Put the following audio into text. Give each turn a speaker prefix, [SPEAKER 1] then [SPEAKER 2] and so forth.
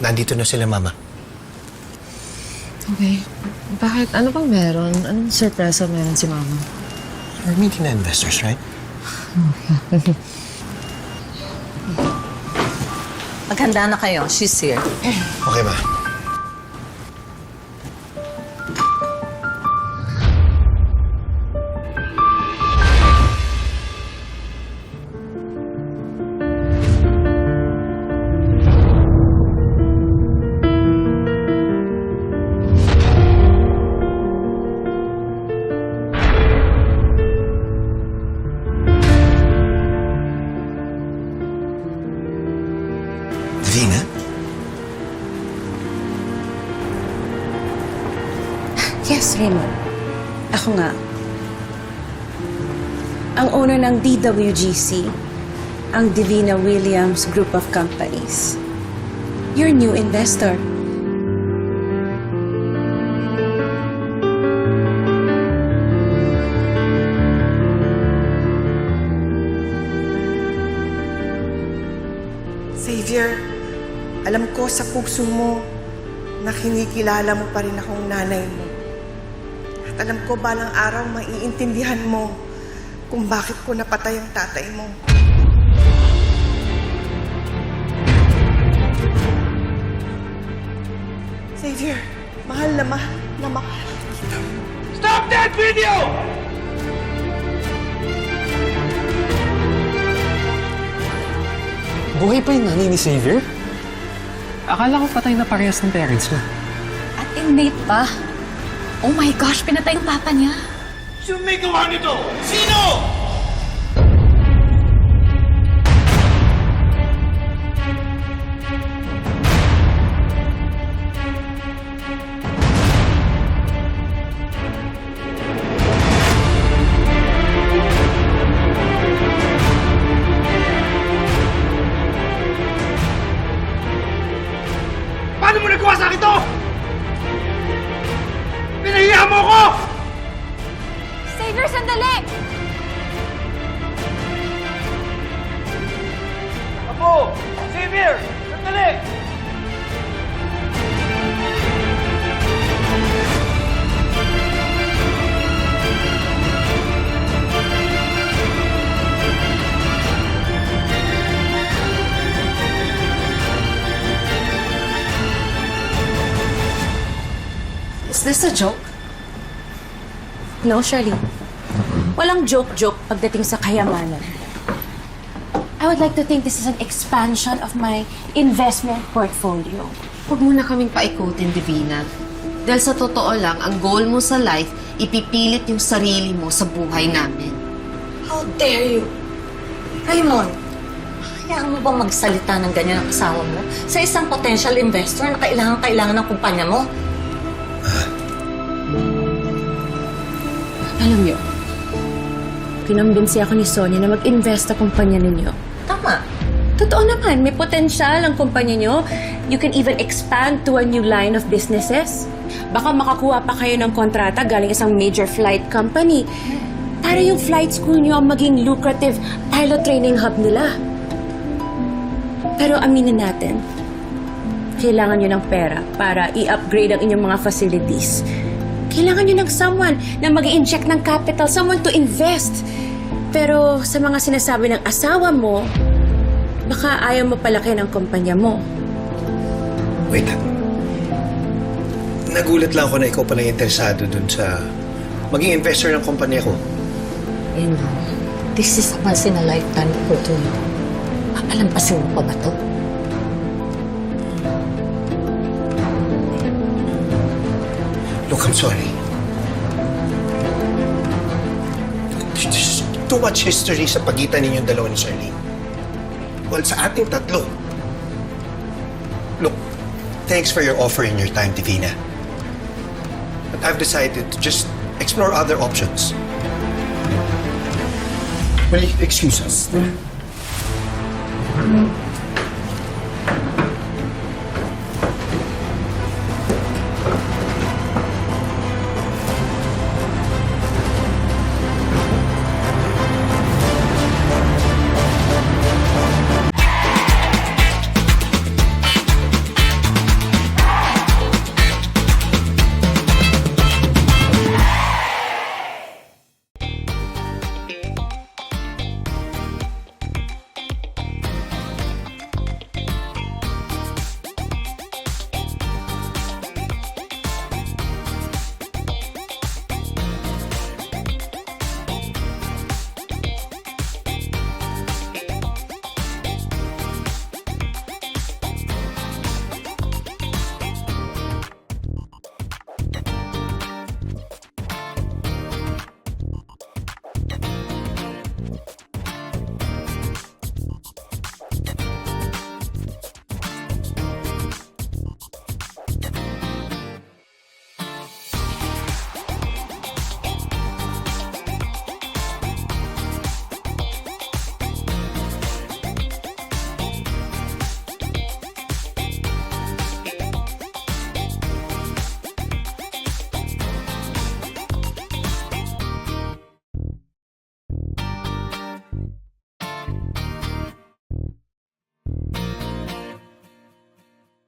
[SPEAKER 1] nandito na sila, Mama.
[SPEAKER 2] Okay. Bakit? Ano bang meron? Anong surpresa meron si Mama?
[SPEAKER 1] We're meeting the investors, right?
[SPEAKER 3] Maghanda na kayo. She's here.
[SPEAKER 1] Okay, Ma.
[SPEAKER 4] Yes, Raymond. Ako nga. Ang owner ng DWGC, ang Divina Williams Group of Companies. Your new investor.
[SPEAKER 5] Xavier, alam ko sa puso mo na kinikilala mo pa rin akong nanay mo. At alam ko balang araw maiintindihan mo kung bakit ko napatay ang tatay mo. Xavier, mahal na mahal na mahal.
[SPEAKER 6] Stop that video!
[SPEAKER 7] Buhay pa yung nanay ni Xavier? Akala ko patay na parehas ng parents niya.
[SPEAKER 8] At inmate pa. Oh my gosh, pinatay yung papa niya.
[SPEAKER 6] Sino may gawa nito? Sino?
[SPEAKER 3] Is this a joke?
[SPEAKER 4] No, Shirley. Walang joke-joke pagdating sa kayamanan. I would like to think this is an expansion of my investment portfolio.
[SPEAKER 2] Huwag mo na kaming paikutin, Divina. Dahil sa totoo lang, ang goal mo sa life, ipipilit yung sarili mo sa buhay namin.
[SPEAKER 3] How dare you? Raymond, hayaan mo bang magsalita ng ganyan ang asawa mo sa isang potential investor na kailangan-kailangan ng kumpanya mo?
[SPEAKER 4] Alam niyo, kinambinsi ako ni Sonia na mag-invest sa kumpanya ninyo.
[SPEAKER 3] Tama.
[SPEAKER 4] Totoo naman, may potensyal ang kumpanya nyo. You can even expand to a new line of businesses. Baka makakuha pa kayo ng kontrata galing isang major flight company. Para yung flight school nyo ang maging lucrative pilot training hub nila. Pero aminin natin, kailangan nyo ng pera para i-upgrade ang inyong mga facilities. Kailangan nyo ng someone na mag inject ng capital, someone to invest. Pero sa mga sinasabi ng asawa mo, baka ayaw mo palaki ng kumpanya mo.
[SPEAKER 1] Wait. Nagulat lang ako na ikaw pala interesado dun sa maging investor ng kumpanya ko.
[SPEAKER 3] You know, this is a once in a lifetime opportunity. Papalampasin mo pa ba to?
[SPEAKER 1] Look, I'm sorry. There's too much history sa pagitan ninyong dalawa ni Charlene. Well, sa ating tatlo. Look, thanks for your offer and your time, Divina. But I've decided to just explore other options. Will you excuse us?